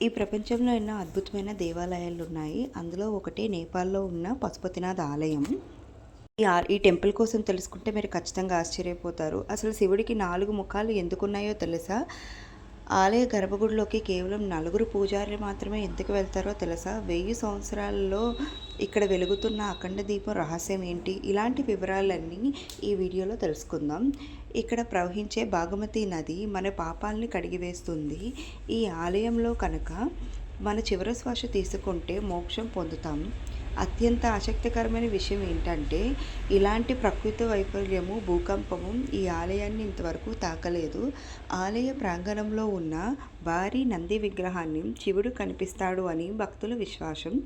ఈ ప్రపంచంలో ఎన్నో అద్భుతమైన దేవాలయాలు ఉన్నాయి అందులో ఒకటి నేపాల్లో ఉన్న పశుపతినాథ్ ఆలయం. ఈ ఈ టెంపుల్ కోసం తెలుసుకుంటే మీరు ఖచ్చితంగా ఆశ్చర్యపోతారు. అసలు శివుడికి నాలుగు ముఖాలు ఎందుకున్నాయో తెలుసా? ఆలయ గర్భగుడిలోకి కేవలం నలుగురు పూజారులు మాత్రమే ఎందుకు వెళ్తారో తెలుసా? వెయ్యి సంవత్సరాలలో ఇక్కడ వెలుగుతున్న అఖండ దీపం రహస్యం ఏంటి? ఇలాంటి వివరాలన్నీ ఈ వీడియోలో తెలుసుకుందాం. ఇక్కడ ప్రవహించే బాగమతి నది మన పాపాలని కడిగివేస్తుంది. ఈ ఆలయంలో కనుక మన చివరి శ్వాస తీసుకుంటే మోక్షం పొందుతాం. అత్యంత ఆసక్తికరమైన విషయం ఏంటంటే ఇలాంటి ప్రకృతి వైఫల్యము భూకంపము ఈ ఆలయాన్ని ఇంతవరకు తాకలేదు. ఆలయ ప్రాంగణంలో ఉన్న భారీ నంది విగ్రహాన్ని శివుడు కనిపిస్తాడు అని భక్తుల విశ్వాసం.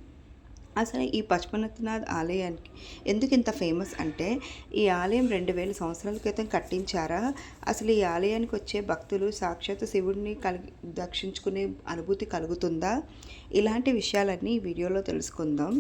అసలు ఈ పశుపతినాథ్ ఆలయానికి ఎందుకు ఇంత ఫేమస్ అంటే ఈ ఆలయం రెండు వేల సంవత్సరాల క్రితం కట్టించారా? అసలు ఈ ఆలయానికి వచ్చే భక్తులు సాక్షాత్ శివుడిని కలిగి దర్శించుకునే అనుభూతి కలుగుతుందా? ఇలాంటి విషయాలన్నీ ఈ వీడియోలో తెలుసుకుందాం.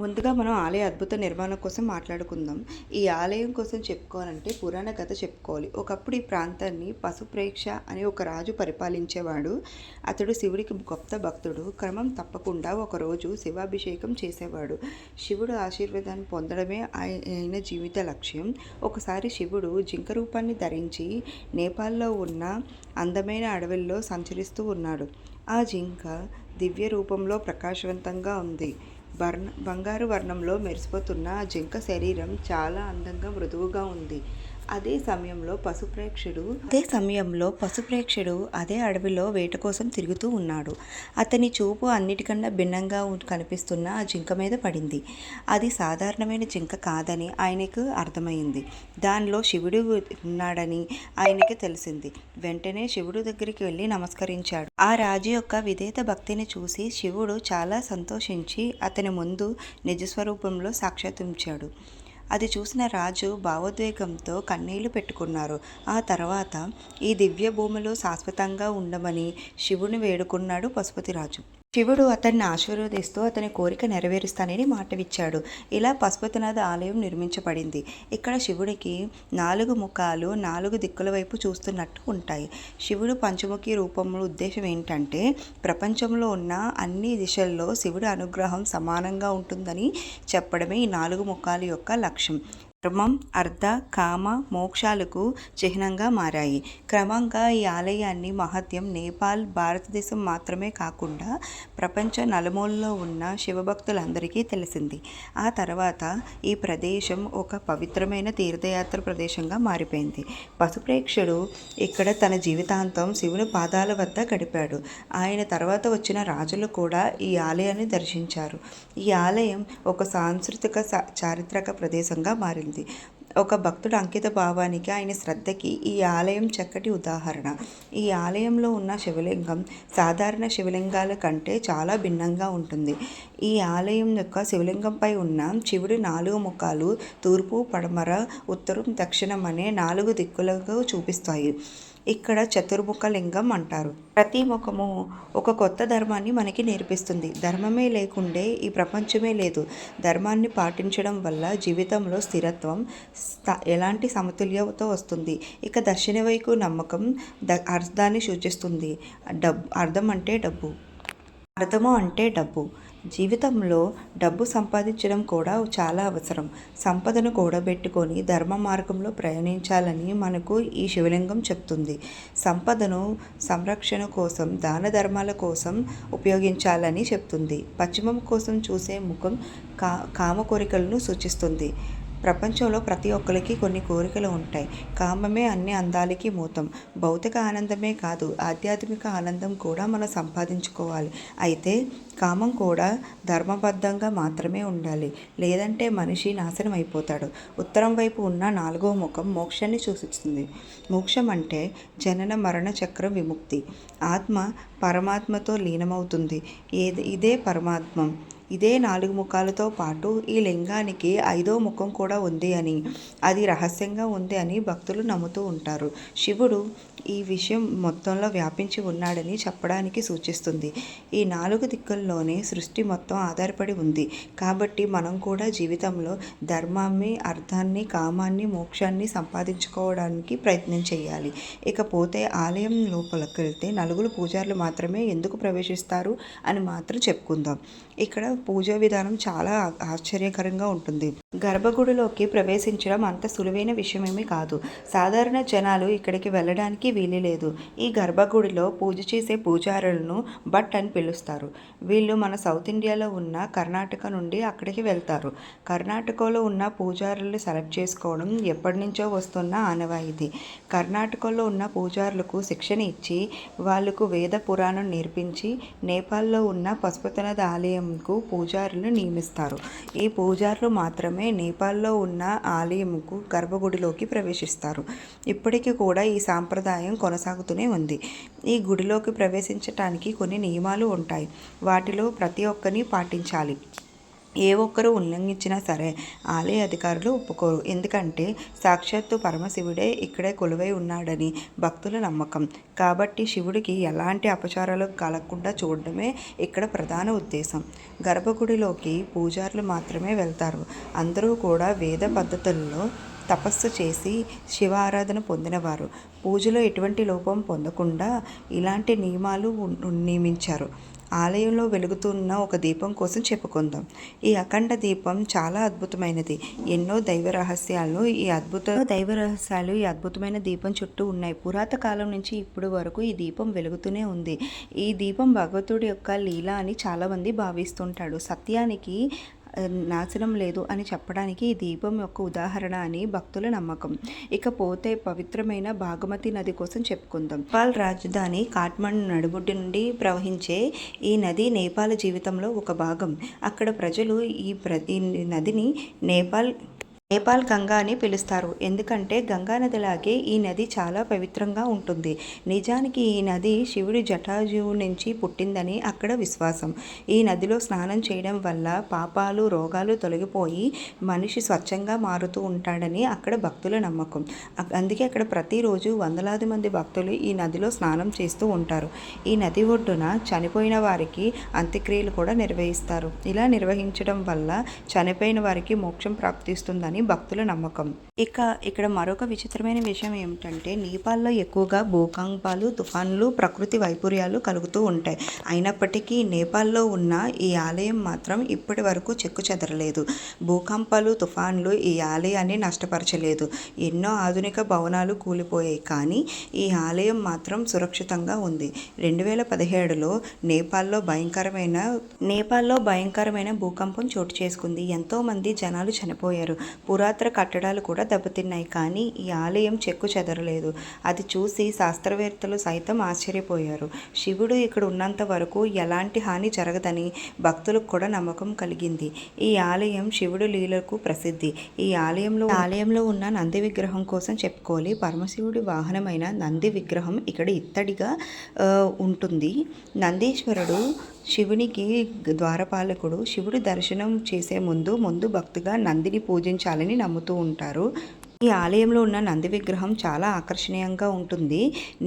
ముందుగా మనం ఆలయ అద్భుత నిర్మాణం కోసం మాట్లాడుకుందాం. ఈ ఆలయం కోసం చెప్పుకోవాలంటే పురాణ కథ చెప్పుకోవాలి. ఒకప్పుడు ఈ ప్రాంతాన్ని పశుప్రేక్ష అనే ఒక రాజు పరిపాలించేవాడు. అతడు శివుడికి గొప్ప భక్తుడు. క్రమం తప్పకుండా ఒకరోజు శివాభిషేకం చేసేవాడు. శివుడు ఆశీర్వాదాన్ని పొందడమే ఆయన జీవిత లక్ష్యం. ఒకసారి శివుడు జింక రూపాన్ని ధరించి నేపాల్లో ఉన్న అందమైన అడవుల్లో సంచరిస్తూ ఉన్నాడు. ఆ జింక దివ్య రూపంలో ప్రకాశవంతంగా ఉంది. బంగారు వర్ణంలో మెరిసిపోతున్న ఆ జింక శరీరం చాలా అందంగా మృదువుగా ఉంది. అదే సమయంలో పశుప్రేక్షుడు అదే సమయంలో పశుప్రేక్షుడు అదే అడవిలో వేట కోసం తిరుగుతూ ఉన్నాడు. అతని చూపు అన్నిటికన్నా భిన్నంగా కనిపిస్తున్న ఆ జింక మీద పడింది. అది సాధారణమైన జింక కాదని ఆయనకు అర్థమైంది. దానిలో శివుడు ఉన్నాడని ఆయనకి తెలిసింది. వెంటనే శివుడు దగ్గరికి వెళ్ళి నమస్కరించాడు. ఆ రాజు యొక్క విధేత భక్తిని చూసి శివుడు చాలా సంతోషించి అతని ముందు నిజస్వరూపంలో సాక్షాత్ంచాడు అది చూసిన రాజు భావోద్వేగంతో కన్నీళ్ళు పెట్టుకున్నారు. ఆ తర్వాత ఈ దివ్య భూమిలో శాశ్వతంగా ఉండమని శివుని వేడుకున్నాడు పశుపతిరాజు. శివుడు అతన్ని ఆశీర్వదిస్తూ అతని కోరిక నెరవేరుస్తానని మాటవిచ్చాడు. ఇలా పశుపతినాథ ఆలయం నిర్మించబడింది. ఇక్కడ శివుడికి నాలుగు ముఖాలు నాలుగు దిక్కుల వైపు చూస్తున్నట్టు ఉంటాయి. శివుడు పంచముఖి రూపంలో ఉద్దేశం ఏంటంటే ప్రపంచంలో ఉన్న అన్ని దిశల్లో శివుడి అనుగ్రహం సమానంగా ఉంటుందని చెప్పడమే ఈ నాలుగు ముఖాల యొక్క లక్ష్యం. ధర్మం అర్థ కామ మోక్షాలకు చిహ్నంగా మారాయి. క్రమంగా ఈ ఆలయాన్ని మహత్యం నేపాల్ భారతదేశం మాత్రమే కాకుండా ప్రపంచ నలుమూలలో ఉన్న శివభక్తులందరికీ తెలిసింది. ఆ తర్వాత ఈ ప్రదేశం ఒక పవిత్రమైన తీర్థయాత్ర ప్రదేశంగా మారిపోయింది. పశుప్రేక్షుడు ఇక్కడ తన జీవితాంతం శివుని పాదాల వద్ద గడిపాడు. ఆయన తర్వాత వచ్చిన రాజులు కూడా ఈ ఆలయాన్ని దర్శించారు. ఈ ఆలయం ఒక సాంస్కృతిక చారిత్రక ప్రదేశంగా మారింది. ఒక భక్తుడు అంకిత భావానికి ఆయన శ్రద్ధకి ఈ ఆలయం చక్కటి ఉదాహరణ. ఈ ఆలయంలో ఉన్న శివలింగం సాధారణ శివలింగాల కంటే చాలా భిన్నంగా ఉంటుంది. ఈ ఆలయం యొక్క శివలింగంపై ఉన్న శివుడి నాలుగు ముఖాలు తూర్పు పడమర ఉత్తరం దక్షిణం అనే నాలుగు దిక్కులకు చూపిస్తాయి. ఇక్కడ చతుర్ముఖ లింగం అంటారు. ప్రతి ముఖము ఒక కొత్త ధర్మాన్ని మనకి నేర్పిస్తుంది. ధర్మమే లేకుండే ఈ ప్రపంచమే లేదు. ధర్మాన్ని పాటించడం వల్ల జీవితంలో స్థిరత్వం ఎలాంటి సమతుల్యత వస్తుంది? ఇక దక్షిణ వైపు నమ్మకం ద అర్థాన్ని సూచిస్తుంది. డబ్బు అర్థం అంటే డబ్బు. అర్థము అంటే డబ్బు. జీవితంలో డబ్బు సంపాదించడం కూడా చాలా అవసరం. సంపదను కూడబెట్టుకొని ధర్మ మార్గంలో ప్రయాణించాలని మనకు ఈ శివలింగం చెప్తుంది. సంపదను సంరక్షణ కోసం దాన ధర్మాల కోసం ఉపయోగించాలని చెప్తుంది. పశ్చిమం కోసం చూసే ముఖం కా కామ కోరికలను సూచిస్తుంది. ప్రపంచంలో ప్రతి ఒక్కరికి కొన్ని కోరికలు ఉంటాయి. కామమే అన్ని అందాలకి మూతం. భౌతిక ఆనందమే కాదు ఆధ్యాత్మిక ఆనందం కూడా మనం సంపాదించుకోవాలి. అయితే కామం కూడా ధర్మబద్ధంగా మాత్రమే ఉండాలి. లేదంటే మనిషి నాశనం అయిపోతాడు. ఉత్తరం వైపు ఉన్న నాలుగో ముఖం మోక్షాన్ని సూచిస్తుంది. మోక్షం అంటే జనన మరణ చక్రం విముక్తి. ఆత్మ పరమాత్మతో లీనమవుతుంది. ఏది ఇదే పరమాత్మం. ఇదే నాలుగు ముఖాలతో పాటు ఈ లింగానికి ఐదో ముఖం కూడా ఉంది అని అది రహస్యంగా ఉంది అని భక్తులు నమ్ముతూ ఉంటారు. శివుడు ఈ విషయం మొత్తంలో వ్యాపించి ఉన్నాడని చెప్పడానికి సూచిస్తుంది. ఈ నాలుగు దిక్కుల్లోనే సృష్టి మొత్తం ఆధారపడి ఉంది. కాబట్టి మనం కూడా జీవితంలో ధర్మాన్ని అర్థాన్ని కామాన్ని మోక్షాన్ని సంపాదించుకోవడానికి ప్రయత్నం చేయాలి. ఇకపోతే ఆలయం లోపలికి వెళ్తే నలుగురు పూజారులు మాత్రమే ఎందుకు ప్రవేశిస్తారు అని మాత్రం చెప్పుకుందాం. ఇక్కడ పూజా విధానం చాలా ఆశ్చర్యకరంగా ఉంటుంది. గర్భగుడిలోకి ప్రవేశించడం అంత సులువైన విషయమేమీ కాదు. సాధారణ జనాలు ఇక్కడికి వెళ్ళడానికి వీలు లేదు. ఈ గర్భగుడిలో పూజ చేసే పూజారులను భట్ అని పిలుస్తారు. వీళ్ళు మన సౌత్ ఇండియాలో ఉన్న కర్ణాటక నుండి అక్కడికి వెళ్తారు. కర్ణాటకలో ఉన్న పూజారులు సెలెక్ట్ చేసుకోవడం ఎప్పటి నుంచో వస్తున్న ఆనవాయితీ కర్ణాటకలో ఉన్న పూజారులకు శిక్షణ ఇచ్చి వాళ్ళకు వేద పురాణం నేర్పించి నేపాల్లో ఉన్న పశుపతినాథ ఆలయంకు పూజారులు నియమిస్తారు. ఈ పూజారులు మాత్రమే నేపాల్లో ఉన్న ఆలయంకు గర్భగుడిలోకి ప్రవేశిస్తారు. ఇప్పటికీ కూడా ఈ సాంప్రదాయం కొనసాగుతూనే ఉంది. ఈ గుడిలోకి ప్రవేశించటానికి కొన్ని నియమాలు ఉంటాయి. వాటిలో ప్రతి ఒక్కరిని పాటించాలి. ఏ ఒక్కరు ఉల్లంఘించినా సరే ఆలయ అధికారులు ఒప్పుకోరు. ఎందుకంటే సాక్షాత్తు పరమశివుడే ఇక్కడే కొలువై ఉన్నాడని భక్తుల నమ్మకం. కాబట్టి శివుడికి ఎలాంటి అపచారాలు కలగకుండా చూడడమే ఇక్కడ ప్రధాన ఉద్దేశం. గర్భగుడిలోకి పూజారులు మాత్రమే వెళ్తారు. అందరూ కూడా వేద పద్ధతుల్లో తపస్సు చేసి శివ ఆరాధన పొందినవారు. పూజలో ఎటువంటి లోపం పొందకుండా ఇలాంటి నియమాలు నియమించారు. ఆలయంలో వెలుగుతున్న ఒక దీపం కోసం చెప్పుకుందాం. ఈ అఖండ దీపం చాలా అద్భుతమైనది. ఎన్నో దైవ రహస్యాలు ఈ అద్భుత దైవ రహస్యాలు ఈ అద్భుతమైన దీపం చుట్టూ ఉన్నాయి. పురాత కాలం నుంచి ఇప్పుడు వరకు ఈ దీపం వెలుగుతూనే ఉంది. ఈ దీపం భగవతుడి యొక్క లీల అని చాలామంది భావిస్తుంటాడు సత్యానికి నాశనం లేదు అని చెప్పడానికి ఈ దీపం యొక్క ఉదాహరణ అని భక్తుల నమ్మకం. ఇకపోతే పవిత్రమైన భాగమతి నది కోసం చెప్పుకుందాం. నేపాల్ రాజధాని కాఠ్మండు నడుబొడ్డు నుండి ప్రవహించే ఈ నది నేపాల్ జీవితంలో ఒక భాగం. అక్కడ ప్రజలు ఈ ప్ర ఈ నదిని నేపాల్ నేపాల్ గంగా అని పిలుస్తారు. ఎందుకంటే గంగా నదిలాగే ఈ నది చాలా పవిత్రంగా ఉంటుంది. నిజానికి ఈ నది శివుడి జటాజువు నుంచి పుట్టిందని అక్కడ విశ్వాసం. ఈ నదిలో స్నానం చేయడం వల్ల పాపాలు రోగాలు తొలగిపోయి మనిషి స్వచ్ఛంగా మారుతూ ఉంటాడని అక్కడ భక్తుల నమ్మకం. అందుకే అక్కడ ప్రతిరోజు వందలాది మంది భక్తులు ఈ నదిలో స్నానం చేస్తూ ఉంటారు. ఈ నది ఒడ్డున చనిపోయిన వారికి అంత్యక్రియలు కూడా నిర్వహిస్తారు. ఇలా నిర్వహించడం వల్ల చనిపోయిన వారికి మోక్షం ప్రాప్తిస్తుందని భక్తుల నమ్మకం. ఇక ఇక్కడ మరొక విచిత్రమైన విషయం ఏమిటంటే నేపాల్లో ఎక్కువగా భూకంపాలు తుఫాన్లు ప్రకృతి వైపర్యాలు కలుగుతూ ఉంటాయి. అయినప్పటికీ నేపాల్లో ఉన్న ఈ ఆలయం మాత్రం ఇప్పటి వరకు చెక్కు చెదరలేదు. భూకంపాలు తుఫాన్లు ఈ ఆలయాన్ని నష్టపరచలేదు. ఎన్నో ఆధునిక భవనాలు కూలిపోయాయి. కానీ ఈ ఆలయం మాత్రం సురక్షితంగా ఉంది. రెండు వేల పదిహేడులో నేపాల్లో భయంకరమైన నేపాల్లో భయంకరమైన భూకంపం చోటు చేసుకుంది. ఎంతోమంది జనాలు చనిపోయారు. పురాతన కట్టడాలు కూడా దెబ్బతిన్నాయి. కానీ ఈ ఆలయం చెక్కు చెదరలేదు. అది చూసి శాస్త్రవేత్తలు సైతం ఆశ్చర్యపోయారు. శివుడు ఇక్కడ ఉన్నంత వరకు ఎలాంటి హాని జరగదని భక్తులకు కూడా నమ్మకం కలిగింది. ఈ ఆలయం శివుడు లీలకు ప్రసిద్ధి. ఈ ఆలయంలో ఆలయంలో ఉన్న నంది విగ్రహం కోసం చెప్పుకోవాలి. పరమశివుడి వాహనమైన నంది విగ్రహం ఇక్కడ ఇత్తడిగా ఉంటుంది. నందీశ్వరుడు శివునికి ద్వారపాలకుడు శివుడు దర్శనం చేసే ముందు ముందు భక్తిగా నందిని పూజించాలని నమ్ముతూ ఉంటారు. ఈ ఆలయంలో ఉన్న నంది విగ్రహం చాలా ఆకర్షణీయంగా ఉంటుంది.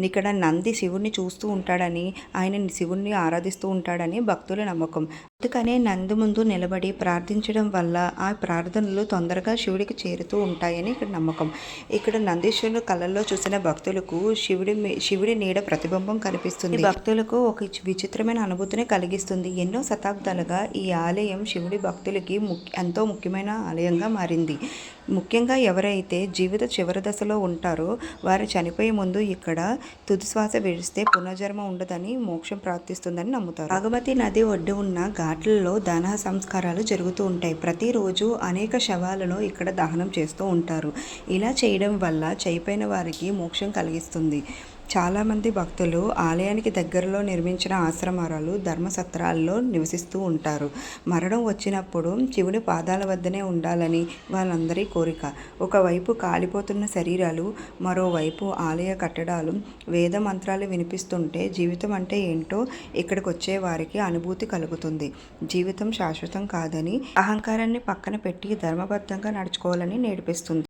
ఇక్కడ నంది శివుణ్ణి చూస్తూ ఉంటాడని ఆయన శివుణ్ణి ఆరాధిస్తూ ఉంటాడని భక్తుల నమ్మకం. అందుకనే నంది ముందు నిలబడి ప్రార్థించడం వల్ల ఆ ప్రార్థనలు తొందరగా శివుడికి చేరుతూ ఉంటాయని ఇక్కడ నమ్మకం. ఇక్కడ నందీశ్వరుడు కళ్ళల్లో చూసిన భక్తులకు శివుడి మీ- శివుడి నీడ ప్రతిబింబం కనిపిస్తుంది. భక్తులకు ఒక విచిత్రమైన అనుభూతిని కలిగిస్తుంది. ఎన్నో శతాబ్దాలుగా ఈ ఆలయం శివుడి భక్తులకి ముఖ్య ఎంతో ముఖ్యమైన ఆలయంగా మారింది. ముఖ్యంగా ఎవరైతే జీవిత చివరి దశలో ఉంటారో వారు చనిపోయే ముందు ఇక్కడ తుది శ్వాస విడిస్తే పునర్జన్మ ఉండదని మోక్షం ప్రార్థిస్తుందని నమ్ముతారు. భాగమతి నది ఒడ్డు ఉన్న ఘాట్లలో దహన సంస్కారాలు జరుగుతూ ఉంటాయి. ప్రతిరోజు అనేక శవాలను ఇక్కడ దహనం చేస్తూ ఉంటారు. ఇలా చేయడం వల్ల చనిపోయిన వారికి మోక్షం కలిగిస్తుంది. చాలామంది భక్తులు ఆలయానికి దగ్గరలో నిర్మించిన ఆశ్రమాలు ధర్మసత్రాల్లో నివసిస్తూ ఉంటారు. మరణం వచ్చినప్పుడు శివుని పాదాల వద్దనే ఉండాలని వాళ్ళందరి కోరిక. ఒకవైపు కాలిపోతున్న శరీరాలు మరోవైపు ఆలయ కట్టడాలు వేద మంత్రాలు వినిపిస్తుంటే జీవితం అంటే ఏంటో ఇక్కడికి వచ్చే వారికి అనుభూతి కలుగుతుంది. జీవితం శాశ్వతం కాదని అహంకారాన్ని పక్కన పెట్టి ధర్మబద్ధంగా నడుచుకోవాలని నేర్పిస్తుంది.